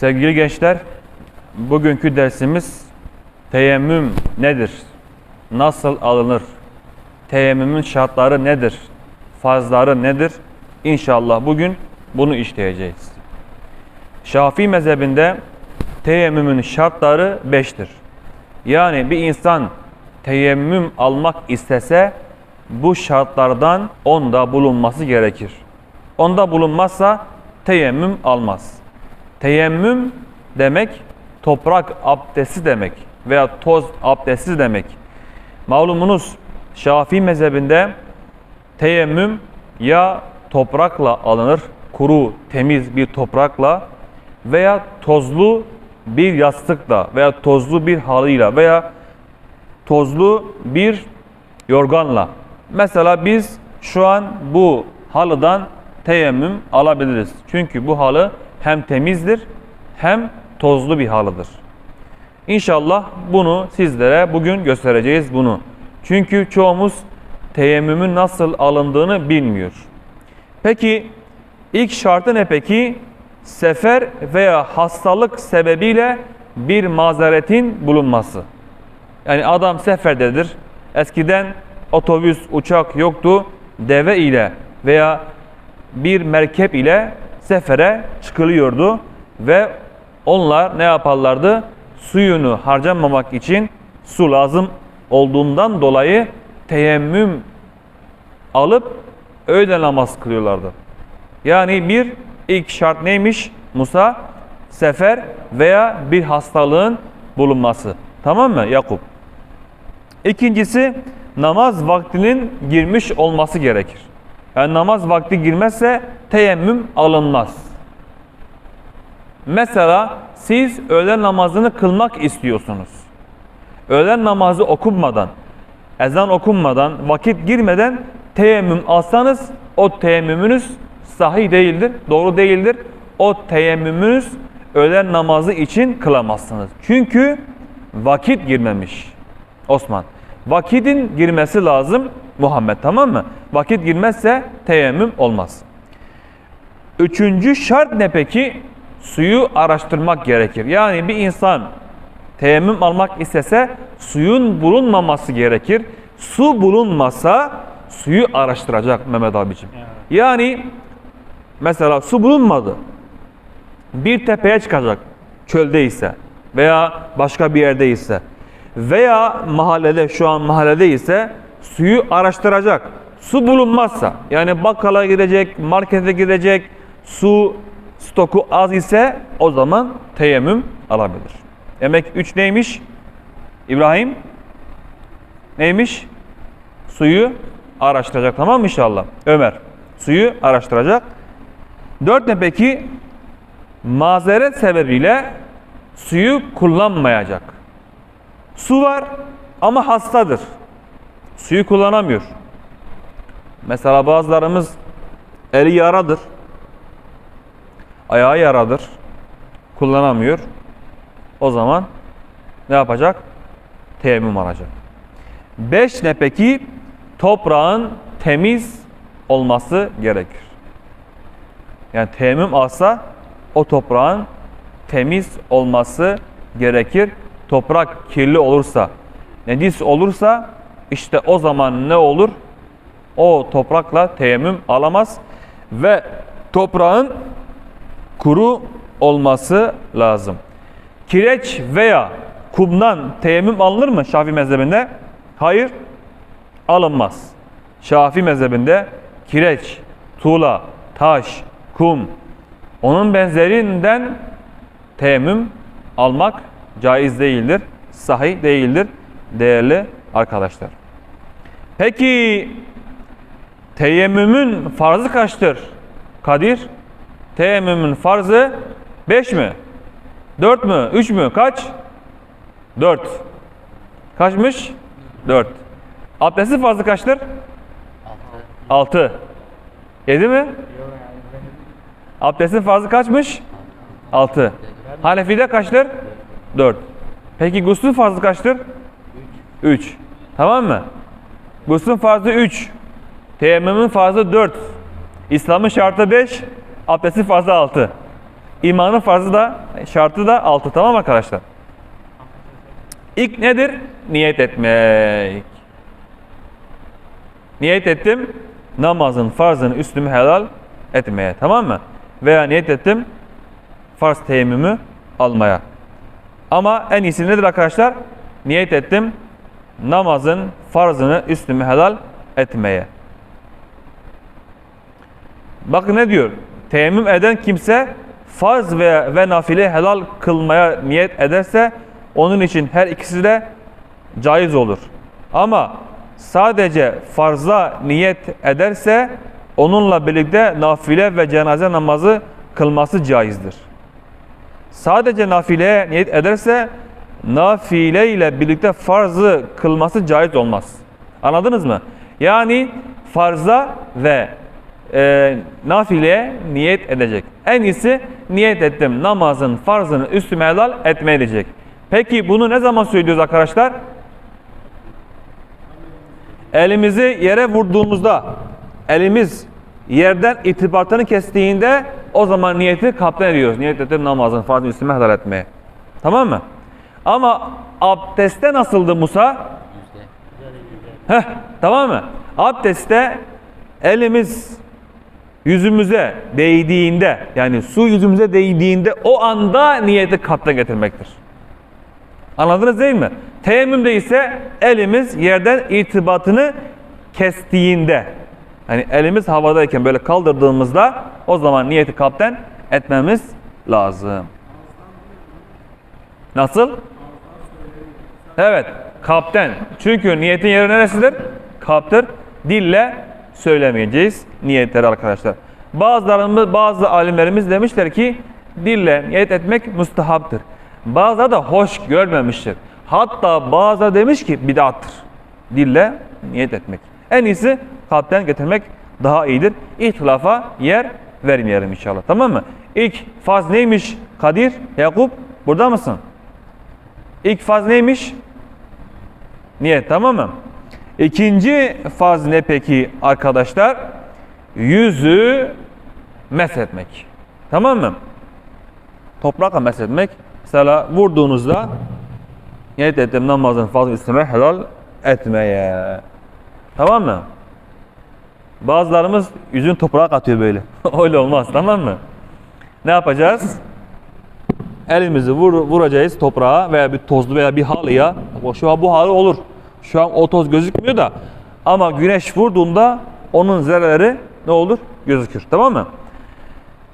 Sevgili gençler, bugünkü dersimiz teyemmüm nedir? Nasıl alınır? Teyemmümün şartları nedir? Farzları nedir? İnşallah bugün bunu işleyeceğiz. Şafii mezhebinde teyemmümün şartları beştir. Yani bir insan teyemmüm almak istese bu şartlardan onda bulunması gerekir. Onda bulunmazsa teyemmüm almaz. Teyemmüm demek toprak abdesti demek veya toz abdesti demek. Malumunuz Şafii mezhebinde teyemmüm ya toprakla alınır, kuru, temiz bir toprakla veya tozlu bir yastıkla veya tozlu bir halıyla veya tozlu bir yorganla. Mesela biz şu an bu halıdan teyemmüm alabiliriz. Çünkü bu halı hem temizdir hem tozlu bir halıdır. İnşallah bunu sizlere bugün göstereceğiz bunu. Çünkü çoğumuz teyemmümün nasıl alındığını bilmiyor. Peki ilk şartı ne peki? Sefer veya hastalık sebebiyle bir mazeretin bulunması. Yani adam seferdedir. Eskiden otobüs, uçak yoktu. Deve ile veya bir merkep ile sefere çıkılıyordu ve onlar ne yaparlardı? Suyunu harcamamak için su lazım olduğundan dolayı teyemmüm alıp öğle namaz kılıyorlardı. Yani bir ilk şart neymiş? Musa sefer veya bir hastalığın bulunması. Tamam mı Yakup? İkincisi namaz vaktinin girmiş olması gerekir. Yani namaz vakti girmezse teyemmüm alınmaz. Mesela siz öğlen namazını kılmak istiyorsunuz. Öğlen namazı okunmadan, ezan okunmadan, vakit girmeden teyemmüm alsanız o teyemmümünüz sahih değildir, doğru değildir. O teyemmümünüz öğlen namazı için kılamazsınız. Çünkü vakit girmemiş. Osman. Vakitin girmesi lazım Muhammed tamam mı? Vakit girmezse teyemmüm olmaz. Üçüncü şart ne peki? Suyu araştırmak gerekir. Yani bir insan teyemmüm almak istese suyun bulunmaması gerekir. Su bulunmasa suyu araştıracak Mehmet abicim. Yani mesela su bulunmadı. Bir tepeye çıkacak çöldeyse veya başka bir yerdeyse veya mahallede şu an mahallede ise suyu araştıracak. Su bulunmazsa yani bakkala gidecek, markete gidecek, su stoku az ise o zaman teyemmüm alabilir. Demek 3 neymiş? İbrahim neymiş? Suyu araştıracak tamam mı inşallah? Ömer suyu araştıracak. 4 ne peki? Mazeret sebebiyle suyu kullanmayacak. Su var ama hastadır. Suyu kullanamıyor. Mesela bazılarımız eli yaradır. Ayağı yaradır. Kullanamıyor. O zaman ne yapacak? Teyemmüm alacak. Beş ne peki? Toprağın temiz olması gerekir. Yani teyemmüm alsa o toprağın temiz olması gerekir. Toprak kirli olursa, nedis olursa işte o zaman ne olur? O toprakla teyemmüm alamaz ve toprağın kuru olması lazım. Kireç veya kumdan teyemmüm alınır mı Şafii mezhebinde? Hayır, alınmaz. Şafii mezhebinde kireç, tuğla, taş, kum, onun benzerinden teyemmüm almak caiz değildir, sahih değildir değerli arkadaşlar. Peki teyemmümün farzı kaçtır? Kadir? Teyemmümün farzı 5 mi? 4 mü? 3 mü? Kaç? 4. Kaçmış? 4. Abdestin farzı kaçtır? 6. 7 mi? Abdestin farzı kaçmış? 6. Hanefi'de kaçtır? 4. Peki guslün farzı kaçtır? 3. Tamam mı? Guslün farzı 3. Teyemmümün farzı 4. İslam'ın şartı 5. Abdestin farzı 6. İmanın farzı da şartı da 6 tamam arkadaşlar? İlk nedir? Niyet etmek. Niyet ettim namazın farzını üstümü helal etmeye tamam mı? Veya niyet ettim farz teyemmümü almaya. Ama en iyisi nedir arkadaşlar? Niyet ettim namazın farzını üstümü helal etmeye. Bakın ne diyor? Teyemmüm eden kimse farz ve, ve nafile helal kılmaya niyet ederse onun için her ikisi de caiz olur. Ama sadece farza niyet ederse onunla birlikte nafile ve cenaze namazı kılması caizdir. Sadece nafileye niyet ederse nafile ile birlikte farzı kılması caiz olmaz. Anladınız mı? Yani farza ve e, nafileye niyet edecek. En iyisi niyet ettim namazın farzını üstüme helal etmeye diyecek. Peki bunu ne zaman söylüyoruz arkadaşlar? Elimizi yere vurduğumuzda elimiz yerden irtibatını kestiğinde o zaman niyeti kaptan ediyoruz. Niyet ettim namazın farzını üstüme helal etmeye. Tamam mı? Ama abdestte nasıldı Musa? Heh, tamam mı? Abdestte elimiz yüzümüze değdiğinde yani su yüzümüze değdiğinde o anda niyeti kaptan getirmektir. Anladınız değil mi? Teyemmümde ise elimiz yerden irtibatını kestiğinde hani elimiz havadayken böyle kaldırdığımızda o zaman niyeti kapten etmemiz lazım. Nasıl? Evet, kapten. Çünkü niyetin yeri neresidir? Kaptır. Dille söylemeyeceğiz niyetleri arkadaşlar. Bazılarımız, bazı alimlerimiz demişler ki dille niyet etmek müstehaptır. Bazıları da hoş görmemiştir. Hatta bazıları demiş ki bid'attır. Dille niyet etmek. En iyisi kalpten getirmek daha iyidir. İhtilafa yer vermeyelim inşallah. Tamam mı? İlk faz neymiş? Kadir, Yakup burada mısın? İlk faz neymiş? Niyet tamam mı? İkinci faz ne peki arkadaşlar? Yüzü meshetmek. Tamam mı? Toprakla meshetmek. Mesela vurduğunuzda niyet ettim namazın fazla üstüme helal etmeye. Tamam mı? Bazılarımız yüzün toprağa atıyor böyle. Öyle olmaz tamam mı? Ne yapacağız? Elimizi vur, vuracağız toprağa veya bir tozlu veya bir halıya. Şu an bu halı olur. Şu an o toz gözükmüyor da. Ama güneş vurduğunda onun zerreleri ne olur? Gözükür. Tamam mı?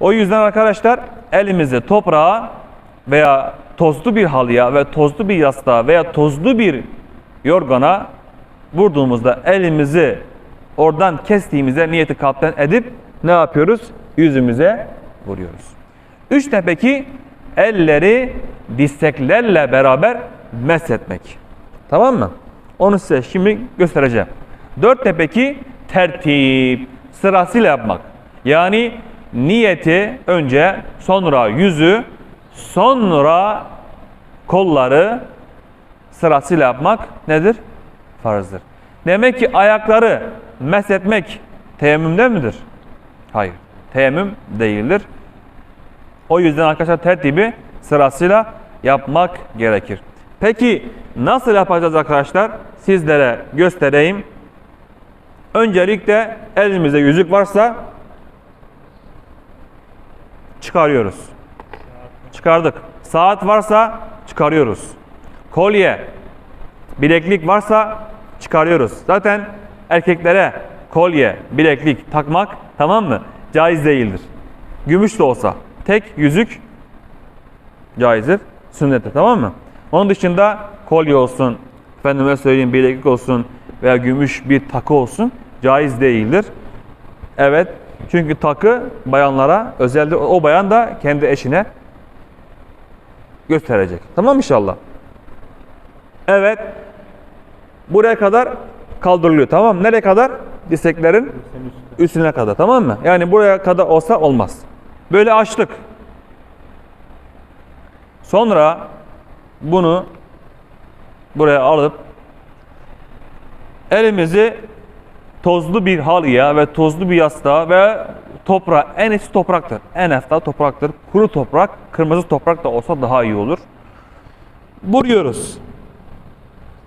O yüzden arkadaşlar elimizi toprağa veya tozlu bir halıya ve tozlu bir yastığa veya tozlu bir yorgana vurduğumuzda elimizi oradan kestiğimizde niyeti kalpten edip ne yapıyoruz? Yüzümüze vuruyoruz. Üç de peki elleri dirseklerle beraber meshetmek. Tamam mı? Onu size şimdi göstereceğim. Dört de peki tertip sırasıyla yapmak. Yani niyeti önce sonra yüzü sonra kolları sırasıyla yapmak nedir? Farzdır. Demek ki ayakları meshetmek teyemmümde midir? Hayır. Teyemmüm değildir. O yüzden arkadaşlar tertibi sırasıyla yapmak gerekir. Peki nasıl yapacağız arkadaşlar? Sizlere göstereyim. Öncelikle elimizde yüzük varsa çıkarıyoruz. Çıkardık. Saat varsa çıkarıyoruz. Kolye, bileklik varsa çıkarıyoruz. Zaten erkeklere kolye, bileklik takmak tamam mı? Caiz değildir. Gümüş de olsa tek yüzük caizdir. Sünnettir tamam mı? Onun dışında kolye olsun, efendime söyleyeyim bileklik olsun veya gümüş bir takı olsun caiz değildir. Evet çünkü takı bayanlara özeldir. O bayan da kendi eşine gösterecek. Tamam inşallah. Evet. Buraya kadar kaldırılıyor. Tamam? Nereye kadar? Dirseklerin üstüne kadar. Tamam mı? Yani buraya kadar olsa olmaz. Böyle açtık. Sonra bunu buraya alıp elimizi tozlu bir halıya ve tozlu bir yastığa ve toprağı en iyisi topraktır. En efta topraktır. Kuru toprak, kırmızı toprak da olsa daha iyi olur. Vuruyoruz.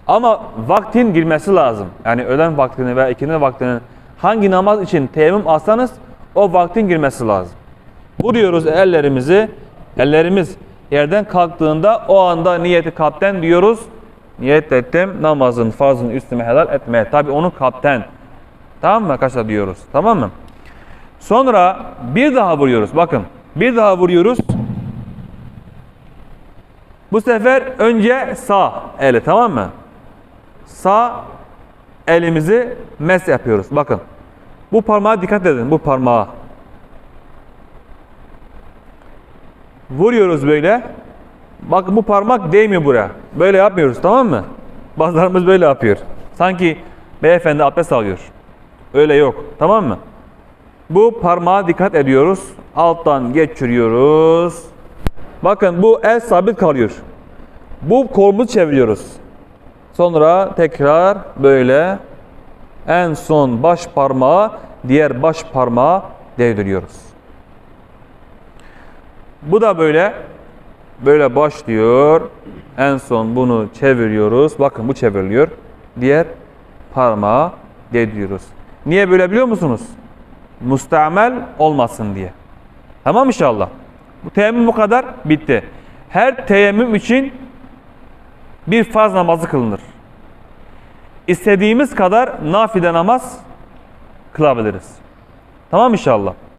Ama vaktin girmesi lazım. Yani öğlen vaktini veya ikindi vaktinin hangi namaz için teyemmüm alsanız o vaktin girmesi lazım. Vuruyoruz ellerimizi. Ellerimiz yerden kalktığında o anda niyeti kalpten diyoruz. Niyet ettim namazın farzını üstüme helal etmeye. Tabi onu kalpten. Tamam mı arkadaşlar diyoruz. Tamam mı? Sonra bir daha vuruyoruz. Bakın bir daha vuruyoruz. Bu sefer önce sağ eli tamam mı? Sağ elimizi mes yapıyoruz. Bakın. Bu parmağa dikkat edin. Bu parmağa. Vuruyoruz böyle. Bakın bu parmak değmiyor buraya. Böyle yapmıyoruz tamam mı? Bazılarımız böyle yapıyor. Sanki beyefendi abdest alıyor. Öyle yok. Tamam mı? Bu parmağa dikkat ediyoruz. Alttan geçiriyoruz. Bakın bu el sabit kalıyor. Bu kolumuzu çeviriyoruz. Sonra tekrar böyle en son baş parmağı diğer baş parmağı değdiriyoruz. Bu da böyle böyle başlıyor. En son bunu çeviriyoruz. Bakın bu çevriliyor. Diğer parmağı değdiriyoruz. Niye böyle biliyor musunuz? Mustamel olmasın diye. Tamam inşallah. Bu teyemmüm bu kadar bitti. Her teyemmüm için bir farz namazı kılınır. İstediğimiz kadar nafile namaz kılabiliriz. Tamam inşallah.